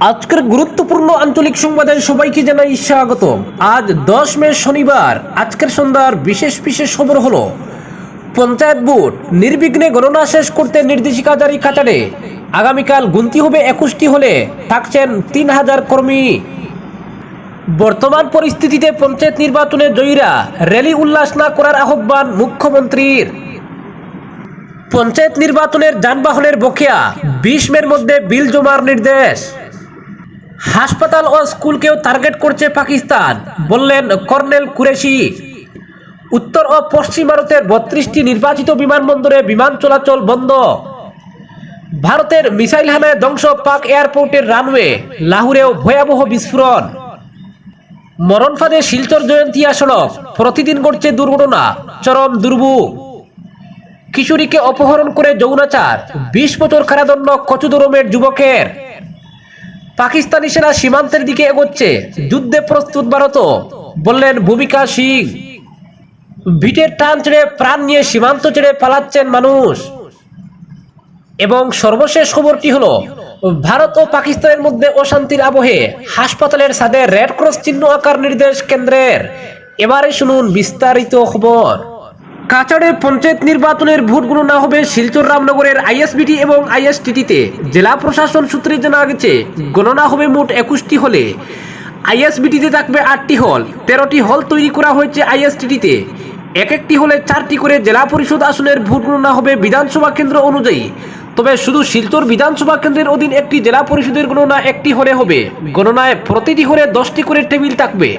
আজকের গুরুত্বপূর্ণ আঞ্চলিক সংবাদে সবাইকে জানাই স্বাগত আজ দশ মে শনিবার, আজকের সন্ধ্যার বিশেষ বিশেষ খবর হলো, পঞ্চায়েত ভোট নির্বিঘ্নে গণনা শেষ করতে নির্দেশিকা জারি কাতারে। আগামীকাল গুনতি হবে একুশটি হলে থাকছেন তিন হাজার কর্মী। বর্তমান পরিস্থিতিতে পঞ্চায়েত নির্বাচনে জয়ীরা র্যালি উল্লাস না করার আহ্বান মুখ্যমন্ত্রীর। পঞ্চায়েত নির্বাচনের যানবাহনের বকেয়া, বিশ মের মধ্যে বিল জমার নির্দেশ। হাসপাতাল ও স্কুলকেও টার্গেট করছে পাকিস্তান, বললেন কর্নেল কুরেশি। উত্তর ও পশ্চিম ভারতের বত্রিশটি নির্বাচিত বিমানবন্দরে বিমান চলাচল বন্ধ। ভারতের মিসাইল হানায় ধ্বংস পাক এয়ারপোর্টের রানওয়ে, লাহুরেও ভয়াবহ বিস্ফোরণ। মরণ ফাঁদে শিলচর জয়ন্তিয়া সড়ক প্রতিদিন ঘটছে দুর্ঘটনা, চরম দুর্ভোগ। কিশোরীকে অপহরণ করে যৌনাচার বিশ বছর কারাদণ্ড কচুদরমের যুবকের। পাকিস্তানি সেনা সীমান্তের দিকে এগোচ্ছে। যুদ্ধে প্রস্তুত ভারত বললেন, ভূমিকা সিং। ভিটের টান ছেড়ে প্রাণ নিয়ে সীমান্ত ছেড়ে পালাচ্ছেন মানুষ। এবং সর্বশেষ খবরটি হলো, ভারত ও পাকিস্তানের মধ্যে অশান্তির আবহে হাসপাতালের ছাদে রেড ক্রস চিহ্ন আকার নির্দেশ কেন্দ্রের। এবারে শুনুন বিস্তারিত খবর। কাছাড়ে পঞ্চায়েত নির্বাচনের ভোট গণনা হবে শিলচর রামনগরের আইএসবিটি এবং আইএসটিটিতে। জেলা প্রশাসন সূত্রে জানা গেছে, গণনা হবে মোট একুশটি হলে। আইএসবিটিতে থাকবে আটটি হল। তেরোটি হল তৈরি করা হয়েছে আইএসটিটিতে। এক একটি হলে চারটি করে জেলা পরিষদ আসনের ভোট গণনা হবে বিধানসভা কেন্দ্র অনুযায়ী। তবে শুধু শিলচর বিধানসভা কেন্দ্রের অধীন একটি জেলা পরিষদের গণনা একটি হলে হবে। গণনায় প্রতিটি হলে দশটি করে টেবিল থাকবে।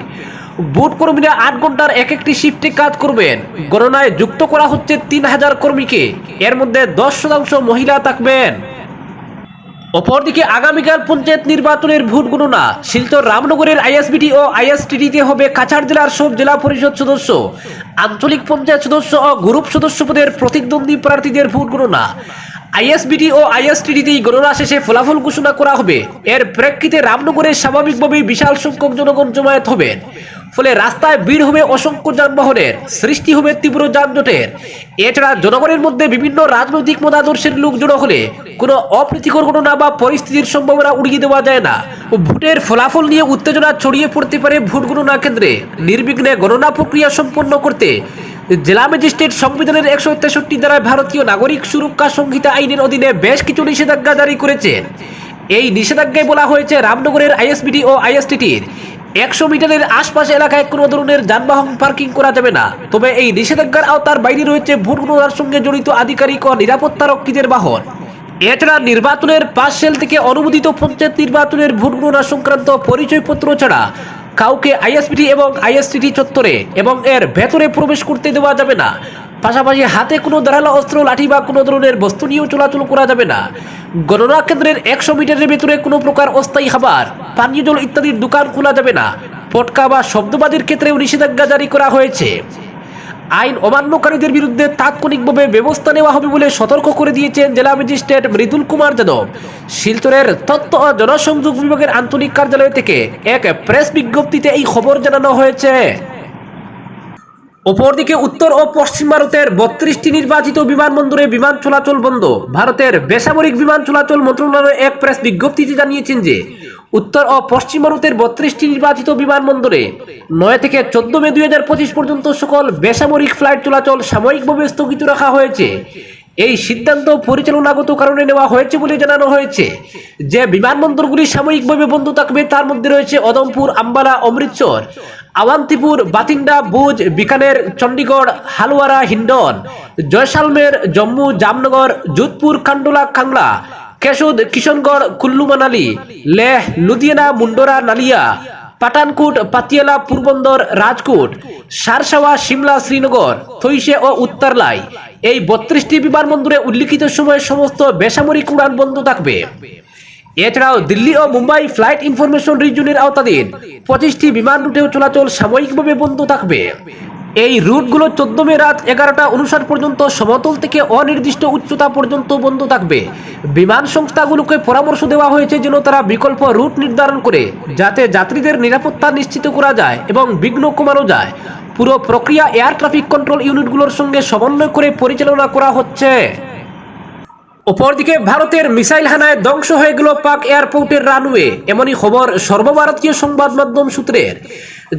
ভোট কর্মীরা আট ঘণ্টার এক একটি শিফটে কাজ করবেন। গণনায় যুক্ত করা হচ্ছে তিন হাজার কর্মীকে। এর মধ্যে দশ শতাংশ মহিলা থাকবেন। অপরদিকে আগামীকাল পঞ্চায়েত নির্বাচনের ভোট গণনা। শিলচর রামনগরের আইএসবিটি ও আইএসটিডিতে হবে কাছাড় জেলার সব জেলা পরিষদ সদস্য। আঞ্চলিক পঞ্চায়েত সদস্য ও গ্রুপ সদস্য পদের প্রতিদ্বন্দ্বী প্রার্থীদের ভোট গণনা। আইএসবিটি ও আইএসটিডিতেই গণনা শেষে ফলাফল ঘোষণা করা হবে। এর প্রেক্ষিতে রামনগরে স্বাভাবিকভাবেই বিশাল সংখ্যক জনগণ জমায়েত হবেন। ফলে রাস্তায় ভিড় হবে অসংখ্য যানবাহনের, সৃষ্টি হবে তীব্র যানজটের। এছাড়া জনগণের মধ্যে বিভিন্ন রাজনৈতিক মতাদর্শের লোক জড়ো হলে কোনো অপ্রীতিকর ঘটনা বা পরিস্থিতির সম্ভাবনা উড়িয়ে দেওয়া যায় না ভোটের ফলাফল নিয়ে উত্তেজনা ছড়িয়ে পড়তে পারে ভোট গণনা কেন্দ্রে। নির্বিঘ্নে গণনা প্রক্রিয়া সম্পন্ন করতে জেলা ম্যাজিস্ট্রেট সংবিধানের একশো তেষট্টি দ্বারা ভারতীয় নাগরিক সুরক্ষা সংহিতা আইনের অধীনে বেশ কিছু নিষেধাজ্ঞা জারি করেছেন এই নিষেধাজ্ঞায় বলা হয়েছে, রামনগরের আইএসবিটি ও আইএসটিটির একশো মিটারের আশপাশ এলাকায় কোনো ধরনের যানবাহন পার্কিং করা যাবে না। তবে এই নিষেধাজ্ঞার আওতার বাইরে রয়েছে ভোট গণনার সঙ্গে জড়িত আধিকারিক ও নিরাপত্তা রক্ষীদের বাহন। এছাড়া নির্বাচনের পাঁচ সেল থেকে অনুমোদিত পঞ্চায়েত নির্বাচনের ভোট গণনা সংক্রান্ত পরিচয়পত্র ছাড়া কাউকে আইএসপিটি এবং আইএসটিটি চত্বরে এবং এর ভেতরে প্রবেশ করতে দেওয়া যাবে না। পাশাপাশি হাতে কোনো ধারালো অস্ত্র, লাঠি বা কোনো ধরনের বস্তু নিয়েও চলাচল করা যাবে না। গণনা কেন্দ্রের একশো মিটারের ভেতরে কোনো প্রকার অস্থায়ী খাবার, পানীয় জল ইত্যাদির দোকান খোলা যাবে না। পটকা বা শব্দবাজির ক্ষেত্রেও নিষেধাজ্ঞা জারি করা হয়েছে। আইন অমান্যকারীদের বিরুদ্ধে তাৎক্ষণিকভাবে ব্যবস্থা নেওয়া হবে বলে সতর্ক করে দিয়েছেন জেলা ম্যাজিস্ট্রেট মৃদুল কুমার যাদব। শিলচরের তথ্য ও জনসংযোগ বিভাগের আঞ্চলিক কার্যালয় থেকে এক প্রেস বিজ্ঞপ্তিতে এই খবর জানানো হয়েছে। অপরদিকে উত্তর ও পশ্চিম ভারতের বত্রিশটি নির্বাচিত বিমানবন্দরে বিমান চলাচল বন্ধ। ভারতের বেসামরিক বিমান চলাচল মন্ত্রণালয় এক প্রেস বিজ্ঞপ্তিতে জানিয়েছেন যে, উত্তর ও পশ্চিম ভারতের বত্রিশটি নির্বাচিত বিমানবন্দরে নয় থেকে চোদ্দ মে দুই হাজার পঁচিশ পর্যন্ত সকল বেসামরিক ফ্লাইট চলাচল সাময়িকভাবে স্থগিত রাখা হয়েছে। এই সিদ্ধান্ত পরিচালনাগত কারণে নেওয়া হয়েছে বলে জানানো হয়েছে। যে বিমানবন্দরগুলি সাময়িকভাবে বন্ধ থাকবে তার মধ্যে রয়েছে অদমপুর আম্বালা, অমৃতসর। আওয়ান্তিপুর বাতিন্ডা ভুজ, বিকানের, চণ্ডীগড় হালওয়ারা হিন্ডন, জয়সালমের, জম্মু, জামনগর, যোধপুর, কান্ডোলা, কাংলা, কেশোদ, কিশনগড় কুল্লু মানালি লেহ, লুধিয়ানা, মুন্ডোরা, নালিয়া পাঠানকুট পাতিয়ালা, পূর্বন্দর, রাজকোট, সারসাওয়া, সিমলা, শ্রীনগর, থইসে ও উত্তরলাই। এই বত্রিশটি বিমানবন্দরে উল্লিখিত সময়ে সমস্ত বেসামরিক উড়ান বন্ধ থাকবে। এছাড়াও দিল্লি ও মুম্বাই ফ্লাইট ইনফরমেশন রিজনের আওতাধীন পঁচিশটি বিমান রুটেও চলাচল সাময়িকভাবে বন্ধ থাকবে। এই রুটগুলো চোদ্দ মে রাত এগারোটা অনুসার পর্যন্ত সমতল থেকে অনির্দিষ্ট উচ্চতা পর্যন্ত বন্ধ থাকবে। বিমান সংস্থাগুলোকে পরামর্শ দেওয়া হয়েছে যেন তারা বিকল্প রুট নির্ধারণ করে, যাতে যাত্রীদের নিরাপত্তা নিশ্চিত করা যায় এবং বিঘ্ন কমানো যায়। পুরো প্রক্রিয়া এয়ার ট্রাফিক কন্ট্রোল ইউনিটগুলোর সঙ্গে সমন্বয় করে পরিচালনা করা হচ্ছে। অপরদিকে ভারতের মিসাইল হানায় ধ্বংস হয়ে গেল পাক এয়ারপোর্টের রানওয়ে। এমনই খবর সর্বভারতীয় সংবাদ মাধ্যম সূত্রের।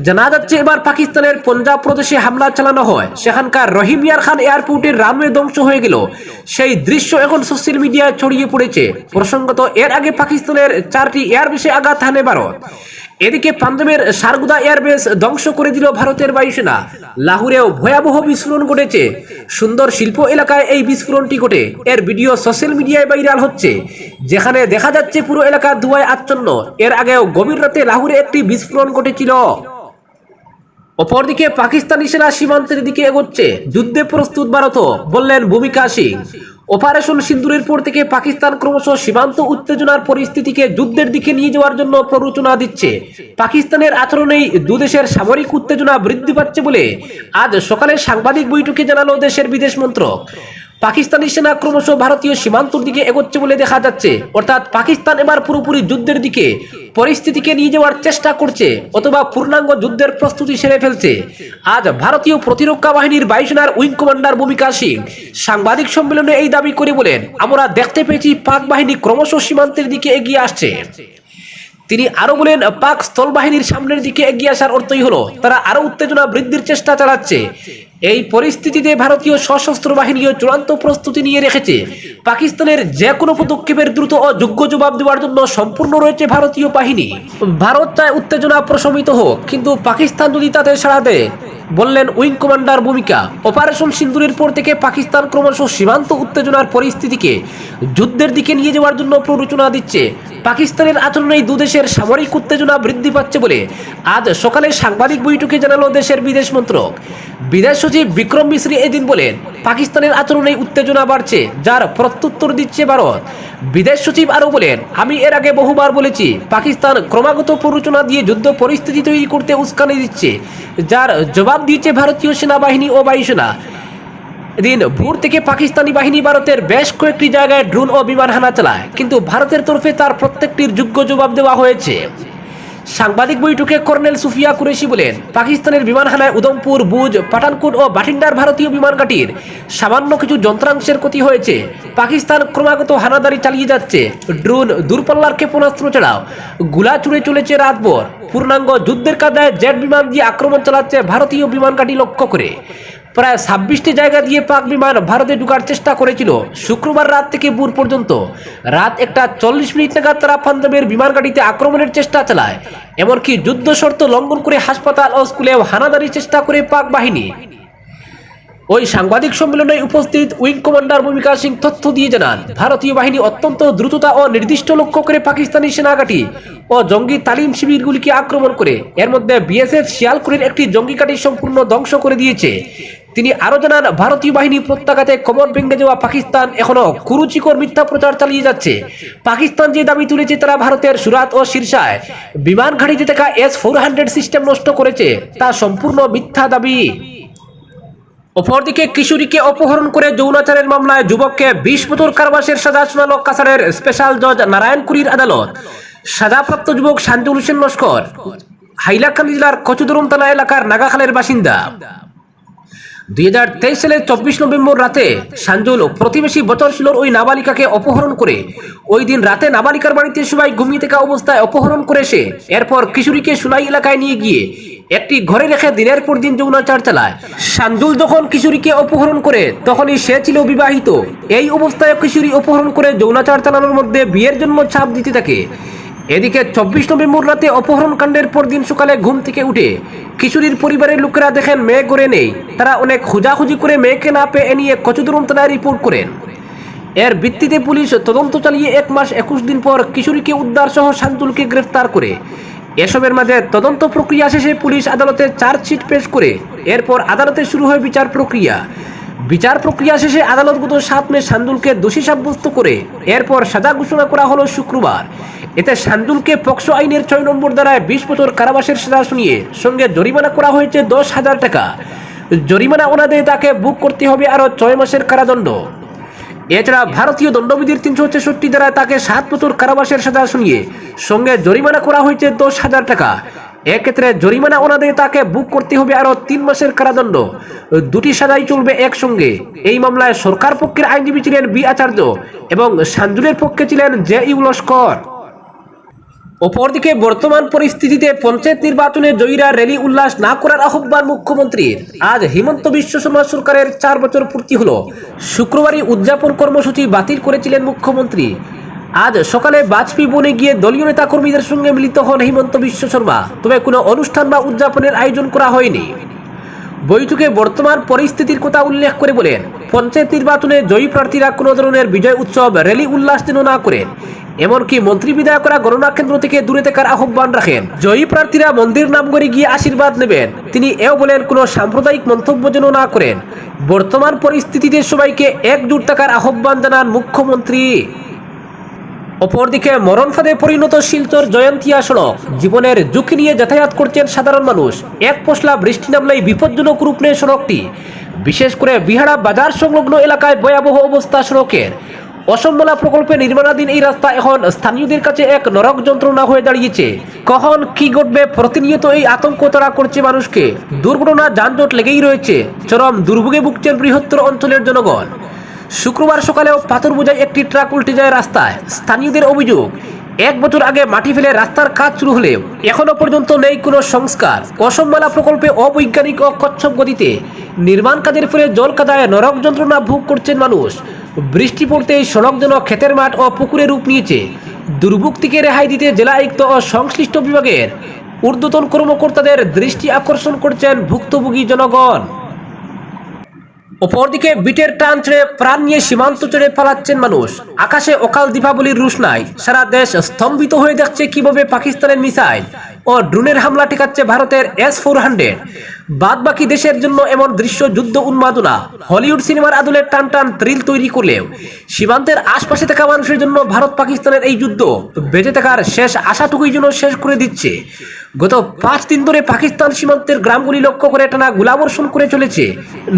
জানা যাচ্ছে, এবার পাকিস্তানের পঞ্জাব প্রদেশে হামলা চালানো হয়। সেখানকার রহিম রহিমিয়ার খান এয়ারপোর্টের রানওয়ে ধ্বংস হয়ে গেল। সেই দৃশ্য এখন সোশ্যাল মিডিয়ায় ছড়িয়ে পড়েছে। প্রসঙ্গত, এর আগে পাকিস্তানের চারটি এয়ারবেসে আঘাত হানে ভারত। এদিকে পাঞ্জাবের সারগুদা এয়ারবেস ধ্বংস করে দিল ভারতের বায়ুসেনা। লাহুরেও ভয়াবহ বিস্ফোরণ ঘটেছে। সুন্দর শিল্প এলাকায় এই বিস্ফোরণটি ঘটে। এর ভিডিও সোশ্যাল মিডিয়ায় ভাইরাল হচ্ছে। যেখানে দেখা যাচ্ছে পুরো এলাকা ধোঁয়ায় আচ্ছন্ন। এর আগেও গভীর রাতে লাহুরে একটি বিস্ফোরণ ঘটেছিল। অপরদিকে পাকিস্তানি সেনা সীমান্তের দিকে এগোচ্ছে। যুদ্ধে প্রস্তুত ভারত, বললেন ভূমিকা সিং। অপারেশন সিন্দুরের পর থেকে পাকিস্তান ক্রমশ সীমান্ত উত্তেজনার পরিস্থিতিকে যুদ্ধের দিকে নিয়ে যাওয়ার জন্য প্ররোচনা দিচ্ছে। পাকিস্তানের আচরণেই দুদেশের সামরিক উত্তেজনা বৃদ্ধি পাচ্ছে বলে আজ সকালে সাংবাদিক বৈঠকে জানালো দেশের বিদেশ মন্ত্রক। পাকিস্তানি সেনা ক্রমশ ভারতীয় সীমান্তর দিকে এগোচ্ছে বলে দেখা যাচ্ছে। অর্থাৎ পাকিস্তান এবার পুরোপুরি যুদ্ধের দিকে পরিস্থিতিকে নিয়ে যাওয়ার চেষ্টা করছে অথবা পূর্ণাঙ্গ যুদ্ধের প্রস্তুতি সেরে ফেলছে। আজ ভারতীয় প্রতিরক্ষা বাহিনীর বায়ুসেনার উইং কমান্ডার ভূমিকা সিং সাংবাদিক সম্মেলনে এই দাবি করে বলেন, আমরা দেখতে পেয়েছি পাক বাহিনী ক্রমশ সীমান্তের দিকে এগিয়ে আসছে। তিনি আরও বলেন, পাক স্থল বাহিনীর সামনের দিকে এগিয়ে আসার অর্থই হলো, তারা আরও উত্তেজনা বৃদ্ধির চেষ্টা চালাচ্ছে। এই পরিস্থিতিতে ভারতীয় সশস্ত্র বাহিনীও চূড়ান্ত প্রস্তুতি নিয়ে রেখেছে। পাকিস্তানের যে কোনো পদক্ষেপের দ্রুত ও যোগ্য জবাব দেওয়ার জন্য সম্পূর্ণ রয়েছে ভারতীয় বাহিনী। ভারত চায় উত্তেজনা প্রশমিত হোক, কিন্তু পাকিস্তান যদি তাদের সাড়া দেয় বললেন, উইং কমান্ডার ভূমিকা, অপারেশন সিন্দুরের পর থেকে পাকিস্তান ক্রমশ সীমান্ত উত্তেজনার পরিস্থিতিকে যুদ্ধের দিকে নিয়ে যাওয়ার জন্য প্ররোচনা দিচ্ছে। পাকিস্তানের আচরণেই দুদেশের সামরিক উত্তেজনা বৃদ্ধি পাচ্ছে বলে আজ সকালে সাংবাদিক বৈঠকে জানালো দেশের বিদেশ মন্ত্রক। বিদেশ সচিব বিক্রম মিশ্রি এদিন বলেন, পাকিস্তানের আচরণেই উত্তেজনা বাড়ছে, যার প্রত্যুত্তর দিচ্ছে ভারত। বিদেশ সচিব আরও বলেন, আমি এর আগে বহুবার বলেছি, পাকিস্তান ক্রমাগত প্ররোচনা দিয়ে যুদ্ধ পরিস্থিতি তৈরি করতে উস্কানি দিচ্ছে, যার জবাব দিয়েছে ভারতীয় সেনাবাহিনী ও বায়ুসেনা এদিন ভোর থেকে পাকিস্তানি বাহিনী ভারতের বেশ কয়েকটি জায়গায় ড্রোন ও বিমান হানা চালায়, কিন্তু ভারতের তরফে তার প্রত্যেকটির যোগ্য জবাব দেওয়া হয়েছে। সাংবাদিক বৈঠকে কর্নেল সুফিয়া কুরেশি বলেন, পাকিস্তানের বিমান হানায় উদমপুর বুজ, পাঠানকোট ও বাঠিন্ডার ভারতীয় বিমান ঘাঁটির সামান্য কিছু যন্ত্রাংশের ক্ষতি হয়েছে। পাকিস্তান ক্রমাগত হানাদারি চালিয়ে যাচ্ছে। ড্রোন দূরপাল্লার ক্ষেপণাস্ত্র ছাড়াও গুলা চুড়ে চলেছে রাতভর। পূর্ণাঙ্গ যুদ্ধের কাদায় জেট বিমান দিয়ে আক্রমণ চালাচ্ছে ভারতীয় বিমান লক্ষ্য করে। প্রায় ছাব্বিশটি জায়গা দিয়ে পাক বিমান ভারতে ঢুকার চেষ্টা করেছিল। শুক্রবার রাত থেকে ভোর পর্যন্ত। রাত একটা চল্লিশ মিনিট নাগাদ তারা পাঞ্জাবের বিমান গাড়িতে আক্রমণের চেষ্টা চালায়। এমনকি যুদ্ধ শর্ত লঙ্ঘন করে হাসপাতাল ও স্কুলেও হানাদারির চেষ্টা করে পাক বাহিনী। ওই সাংবাদিক সম্মেলনে উপস্থিত উইং কমান্ডার ভূমিকা সিং তথ্য দিয়ে জানান, ভারতীয় বাহিনী অত্যন্ত দ্রুততা ও নির্দিষ্ট লক্ষ্য করে পাকিস্তানি সেনাঘাটি ও জঙ্গি তালিম শিবিরগুলিকে আক্রমণ করে, এর মধ্যে বিএসএফ শিয়ালকুড়ির একটি জঙ্গি ঘাঁটি সম্পূর্ণ ধ্বংস করে দিয়েছে। তিনি আরও জানান, ভারতীয় বাহিনী প্রত্যাঘাতে কমর ভেঙে যাওয়া পাকিস্তান এখনও কুরুচিকর মিথ্যা প্রচার চালিয়ে যাচ্ছে। পাকিস্তান যে দাবি তুলেছে তারা ভারতের সুরাত ও শীর্ষায়। বিমান ঘাঁটিতে থাকা এস ফোর হান্ড্রেড সিস্টেম নষ্ট করেছে, তা সম্পূর্ণ মিথ্যা দাবি। অপরদিকে কিশোরীকে অপহরণ করে যৌনাচারের মামলায় যুবককে বিশ বছর কারাবাসের সাজা শোনালো কাছাড়ের স্পেশাল জজ নারায়ণকুড়ির আদালত। সাজাপ্রাপ্ত যুবক শান্তুল হোসেন লস্কর, হাইলাকান্দি জেলার কচুদরমতলা এলাকার নাগাখালের বাসিন্দা। দুই হাজার তেইশ সালের চব্বিশ নভেম্বর রাতে সাঞ্জুল প্রতিবেশী বচরশীলর ওই নাবালিকাকে অপহরণ করে ওই দিন রাতে নাবালিকার বাড়িতে সবাই ঘুমিয়ে থাকা অবস্থায় অপহরণ করে সে এরপর কিশোরীকে সুলাই এলাকায় নিয়ে গিয়ে একটি ঘরে রেখে দিনের পর দিন যৌনাচার চালায় সাঞ্জুল যখন কিশোরীকে অপহরণ করে, তখনই সে ছিল বিবাহিত। এই অবস্থায় কিশোরী অপহরণ করে যৌনাচার চালানোর মধ্যে বিয়ের জন্য ছাপ দিতে থাকে। এদিকে চব্বিশ নভেম্বর রাতে অপহরণ কাণ্ডের পর দিন সকালে ঘুম থেকে উঠে কিশোরীর পরিবারের লোকেরা দেখেন মেয়ে করে নেই। তারা অনেক খোঁজাখুঁজি করে মেয়েকে না পেয়ে নিয়ে কচুদরম থানায় রিপোর্ট করেন। এর ভিত্তিতে পুলিশ তদন্ত চালিয়ে এক মাস একুশ দিন পর কিশোরীকে উদ্ধার সহ শান্তুলকে গ্রেফতার করে। এসবের মাঝে তদন্ত প্রক্রিয়া শেষে পুলিশ আদালতে চার্জশিট পেশ করে। এরপর আদালতে শুরু হয় বিচার প্রক্রিয়া। বিচার প্রক্রিয়া শেষে আদালত গত সাত মে শান্দুলকে দোষী সাব্যস্ত করে, এরপর সাজা ঘোষণা করা হলো শুক্রবার। এতে সান্দুলকে পক্সো আইনের ছয় নম্বর দ্বারায় বিশ বছর কারাবাসের সাজা শুনিয়ে সঙ্গে জরিমানা করা হয়েছে দশ হাজার টাকা। জরিমানা ওনাদে তাকে বুক করতে হবে আরও ছয় মাসের কারাদণ্ড। এছাড়া ভারতীয় দণ্ডবিধির তিনশো ছেষট্টি দ্বারা তাকে সাত বছর কারাবাসের সাজা শুনিয়ে সঙ্গে জরিমানা করা হয়েছে দশ হাজার টাকা। এক্ষেত্রে জরিমানা অনাদায়ে তাকে বুক করতে হবে আরও তিন মাসের কারাদণ্ড। দুটি সাজাই চলবে একসঙ্গে। এই মামলায় সরকার পক্ষের আইনজীবী ছিলেন বি আচার্য এবং সাঞ্জুরের পক্ষে ছিলেন জে ইউ লস্কর। অপরদিকে বর্তমান পরিস্থিতিতে পঞ্চায়েত নির্বাচনে জয়ীরা র্যালি উল্লাস না করার আহ্বান মুখ্যমন্ত্রীর। আজ হিমন্ত বিশ্ব শর্মা সরকারের চার বছর পূর্তি হল। শুক্রবারই উদযাপন কর্মসূচি বাতিল করেছিলেন মুখ্যমন্ত্রী। আজ সকালে বাজপেয়ী বনে গিয়ে দলীয় নেতা কর্মীদের সঙ্গে মিলিত হন হিমন্ত বিশ্ব শর্মা। তবে কোনো অনুষ্ঠান বা উদযাপনের আয়োজন করা হয়নি। বৈঠকে বর্তমান পরিস্থিতির কথা উল্লেখ করে বলেন, পঞ্চায়েত নির্বাচনে জয়ী প্রার্থীরা কোনো ধরনের বিজয় উৎসব, র্যালি, উল্লাস যেন না করেন। এমনকি মন্ত্রী বিধায়করা গণনা কেন্দ্র থেকে দূরে থাকার আহ্বান রাখেন। জয়ী প্রার্থীরা মন্দির নাম করে গিয়ে আশীর্বাদ নেবেন। তিনি এও বলেন, কোনো সাম্প্রদায়িক মন্তব্য যেন না করেন। বর্তমান পরিস্থিতিতে সবাইকে একজুট থাকার আহ্বান জানান মুখ্যমন্ত্রী। অপরদিকে মরণ ফাঁদে পরিণত শিলচর জয়ন্তিয়া সড়ক জীবনের ঝুঁকি নিয়ে যাতায়াত করছেন সাধারণ মানুষ। এক পশলা বৃষ্টি নামলেই বিপজ্জনক রূপ নেয় সড়কটি। বিশেষ করে বিহারা বাজার সংলগ্ন এলাকায় ভয়াবহ অবস্থা সড়কের। অসম্বলা প্রকল্পে নির্মাণাধীন এই রাস্তা এখন স্থানীয়দের কাছে এক নরক যন্ত্রণা হয়ে দাঁড়িয়েছে। কখন কি ঘটবে প্রতিনিয়ত এই আতঙ্ক তারা করছে মানুষকে। দুর্ঘটনা যানজট লেগেই রয়েছে। চরম দুর্ভোগে ভুগছেন বৃহত্তর অঞ্চলের জনগণ। শুক্রবার সকালেও পাথর বোঝায় একটি ট্রাক উল্টে যায় রাস্তায়। স্থানীয়দের অভিযোগ, এক বছর আগে মাটি ফেলে রাস্তার কাজ শুরু হলেও এখনও পর্যন্ত নেই কোনো সংস্কার। অসম্মালা প্রকল্পে অবৈজ্ঞানিক ও কচ্ছপ গতিতে নির্মাণ কাজের ফলে জল কাদায় নরক যন্ত্রণা ভোগ করছেন মানুষ। বৃষ্টি পড়তেই সড়ক যেন ক্ষেতের মাঠ ও পুকুরে রূপ নিয়েছে। দুর্ভোগ থেকে রেহাই দিতে জেলা আয়ুক্ত ও সংশ্লিষ্ট বিভাগের ঊর্ধ্বতন কর্মকর্তাদের দৃষ্টি আকর্ষণ করছেন ভুক্তভোগী জনগণ। অপরদিকে বিটের টান ছেড়ে প্রাণ নিয়ে সীমান্ত ছেড়ে পালাচ্ছেন মানুষ। আকাশে অকাল দীপাবলির রুশনায় সারা দেশ স্তম্ভিত হয়ে দেখছে কীভাবে পাকিস্তানের মিসাইল ও ড্রোনের হামলা ঠেকাচ্ছে ভারতের এস ফোর হান্ড্রেড। বাদ বাকি দেশের জন্য এমন দৃশ্য, যুদ্ধ উন্মাদনা, হলিউড সিনেমার আদলের টান টান থ্রিল তৈরি করলেও সীমান্তের আশপাশে থাকা মানুষের জন্য ভারত পাকিস্তানের এই যুদ্ধ বেঁচে থাকার শেষ আশাটুকুই জন্য শেষ করে দিচ্ছে। গত পাঁচ দিন ধরে পাকিস্তান সীমান্তের গ্রামগুলি লক্ষ্য করে টানা গোলাবর্ষণ করে চলেছে।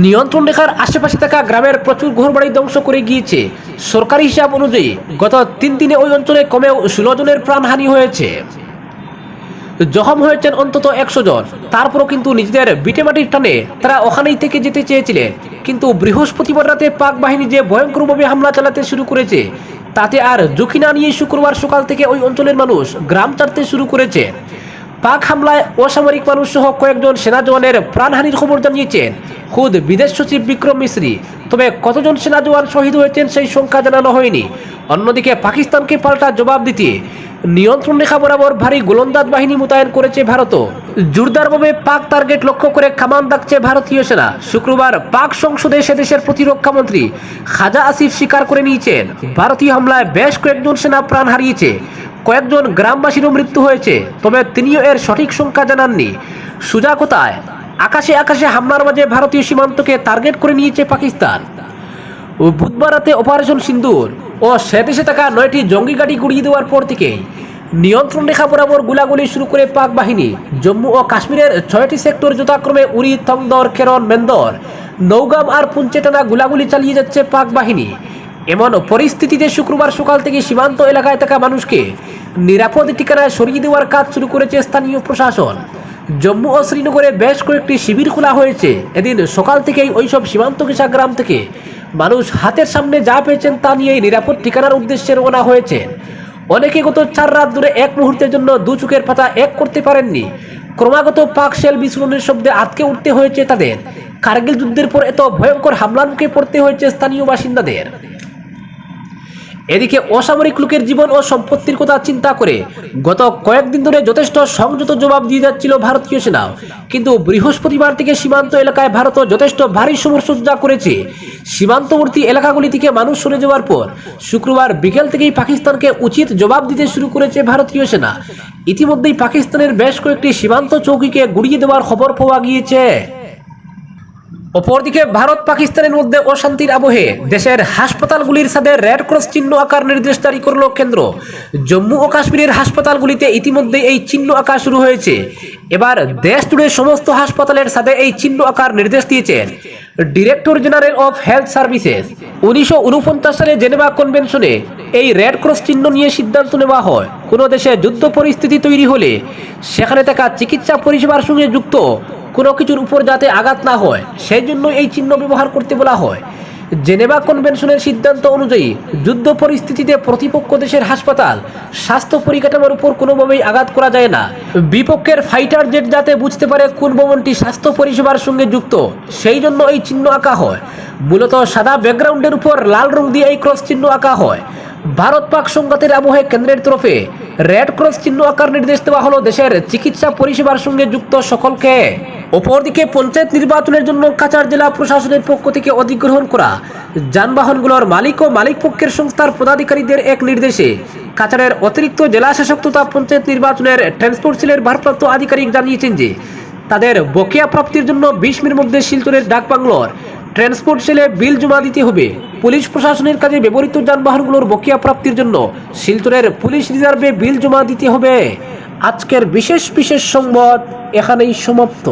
নিয়ন্ত্রণ রেখার আশেপাশে থাকা গ্রামের প্রচুর ঘরবাড়ি ধ্বংস করে গিয়েছে। সরকারি হিসাব অনুযায়ী গত তিন দিনে ওই অঞ্চলে কমেও ষোলো জনের প্রাণহানি হয়েছে। জখম হয়েছেন অন্তত একশো জন। তারপরও কিন্তু নিজেদের বিটেমাটির টানে তারা ওখানেই থেকে যেতে চেয়েছিলেন। কিন্তু বৃহস্পতিবার রাতে পাক বাহিনী যে ভয়ঙ্করভাবে হামলা চালাতে শুরু করেছে, তাতে আর ঝুঁকি না নিয়ে শুক্রবার সকাল থেকে ওই অঞ্চলের মানুষ গ্রাম ছাড়তে শুরু করেছে। পাক হামলায় অসামরিক মানুষ সহ কয়েকজন সেনা জওয়ানের প্রাণহানির খবর জানিয়েছেন। খুদ বিদেশ সচিব বিক্রম মিশ্রি তবে কতজন সেনা জওয়ান শহীদ হয়েছেন সেই সংখ্যা জানানো হয়নি। অন্যদিকে পাকিস্তানকে পাল্টা জবাব দিতে নিয়ন্ত্রণ রেখা বরাবর ভারী গোলন্দাজ বাহিনী মোতায়েন করেছে ভারতও। জোরদারভাবে পাক টার্গেট লক্ষ্য করে কামান দাগছে ভারতীয় সেনা। শুক্রবার পাক সংসদে সে দেশের প্রতিরক্ষা মন্ত্রী খাজা আসিফ স্বীকার করে নিয়েছেন। ভারতীয় হামলায় বেশ কয়েকজন সেনা প্রাণ হারিয়েছে। কয়েকজন গ্রামবাসীরও মৃত্যু হয়েছে, তবে তিনিও এর সঠিক সংখ্যা জানাননি। সুজা কোথায় আকাশে আকাশে হামলার মাঝে ভারতীয় সীমান্তকে টার্গেট করে নিয়েছে পাকিস্তান। বুধবার রাতে অপারেশন সিন্দুর ও সেদেশে থাকা নয়টি জঙ্গি গাড়ি গুড়িয়ে দেওয়ার পর থেকেই নিয়ন্ত্রণ রেখা বরাবর গুলাগুলি শুরু করে পাক বাহিনী, জম্মু ও কাশ্মীরের ছয়টি সেক্টর যথাক্রমে উরি থংদর কেরন মেন্দর, নৌগাম আর পুঞ্চে টানা গুলাগুলি চালিয়ে যাচ্ছে পাক বাহিনী। এমন পরিস্থিতিতে শুক্রবার সকাল থেকে সীমান্ত এলাকায় থাকা মানুষকে নিরাপদ ঠিকানায় সরিয়ে দেওয়ার কাজ শুরু করেছে স্থানীয় প্রশাসন। জম্মু ও শ্রীনগরে বেশ কয়েকটি শিবির খোলা হয়েছে। এদিন সকাল থেকেই ওইসব সীমান্ত ঘেঁষা গ্রাম থেকে মানুষ হাতের সামনে যা পেয়েছেন তা নিয়েই নিরাপদ ঠিকানার উদ্দেশ্যে রওনা হয়েছেন। অনেকে গত চার রাত ধরে এক মুহূর্তের জন্য দু চোখের পাতা এক করতে পারেননি। ক্রমাগত পাক সেল বিস্ফোরণের শব্দে আটকে উঠতে হয়েছে তাদের। কার্গিল যুদ্ধের পর এত ভয়ঙ্কর হামলার মুখে পড়তে হয়েছে স্থানীয় বাসিন্দাদের। এদিকে অসামরিক লোকের জীবন ও সম্পত্তির কথা চিন্তা করে গত কয়েকদিন ধরে যথেষ্ট সংযত জবাব দিয়ে যাচ্ছিল ভারতীয় সেনা। কিন্তু বৃহস্পতিবার থেকে সীমান্ত এলাকায় ভারত যথেষ্ট ভারী সমরসজ্জা করেছে। সীমান্তবর্তী এলাকাগুলি থেকে মানুষ সরে যাওয়ার পর শুক্রবার বিকেল থেকেই পাকিস্তানকে উচিত জবাব দিতে শুরু করেছে ভারতীয় সেনা। ইতিমধ্যেই পাকিস্তানের বেশ কয়েকটি সীমান্ত চৌকিকে গুড়িয়ে দেওয়ার খবর পাওয়া গিয়েছে। অপরদিকে ভারত পাকিস্তানের মধ্যে অশান্তির আবহে দেশের হাসপাতালগুলির সাথে রেড ক্রস চিহ্ন আকার নির্দেশ জারি করল কেন্দ্র। জম্মু ও কাশ্মীরের হাসপাতালগুলিতে ইতিমধ্যে এই চিহ্ন আঁকা শুরু হয়েছে। এবার দেশ জুড়ে সমস্ত হাসপাতালের সাথে এই চিহ্ন আকার নির্দেশ দিয়েছেন director general of health services উনিশশো উনপঞ্চাশ সালে জেনেভা কনভেনশনে এই রেড ক্রস চিহ্ন নিয়ে সিদ্ধান্ত নেওয়া হয়। কোনো দেশে যুদ্ধ পরিস্থিতি তৈরি হলে সেখানে থাকা চিকিৎসা পরিষেবার সঙ্গে যুক্ত কোনো কিছুর উপর যাতে আঘাত না হয়, সেই জন্য এই চিহ্ন ব্যবহার করতে বলা হয়। জেনেভা কনভেনশনের সিদ্ধান্ত অনুযায়ী যুদ্ধ পরিস্থিতিতে প্রতিপক্ষ দেশের হাসপাতাল, স্বাস্থ্য পরিকাঠামোর উপর কোনোভাবেই আঘাত করা যায় না। বিপক্ষের ফাইটার জেট যাতে বুঝতে পারে কোন ভবনটি স্বাস্থ্য পরিষেবার সঙ্গে যুক্ত, সেই জন্য এই চিহ্ন আঁকা হয়। মূলত সাদা ব্যাকগ্রাউন্ডের উপর লাল রং দিয়ে এই ক্রস চিহ্ন আঁকা হয়। ভারত পাক সংঘাতের আবহে কেন্দ্রের তরফে রেড ক্রস চিহ্ন আকার নির্দেশ দেওয়া হলো দেশের চিকিৎসা পরিষেবার সঙ্গে যুক্ত সকলকে। অপরদিকে পঞ্চায়েত নির্বাচনের জন্য কাছাড় জেলা প্রশাসনের পক্ষ থেকে অধিগ্রহণ করা যানবাহনগুলোর মালিক ও মালিক পক্ষের সংস্থার পদাধিকারীদের এক নির্দেশে কাছাড়ের অতিরিক্ত জেলা শাসক তথা পঞ্চায়েত নির্বাচনের ট্রান্সপোর্ট সেলের ভারপ্রাপ্ত আধিকারিক জানিয়েছেন যে, তাদের বকেয়া প্রাপ্তির জন্য বিশ মিনিটের মধ্যে শিলচরের ডাকবাংলোর ট্রান্সপোর্ট সেলে বিল জমা দিতে হবে। পুলিশ প্রশাসনের কাজে ব্যবহৃত যানবাহনগুলোর বকেয়া প্রাপ্তির জন্য শিলচরের পুলিশ রিজার্ভে বিল জমা দিতে হবে। আজকের বিশেষ বিশেষ সংবাদ এখানেই সমাপ্ত।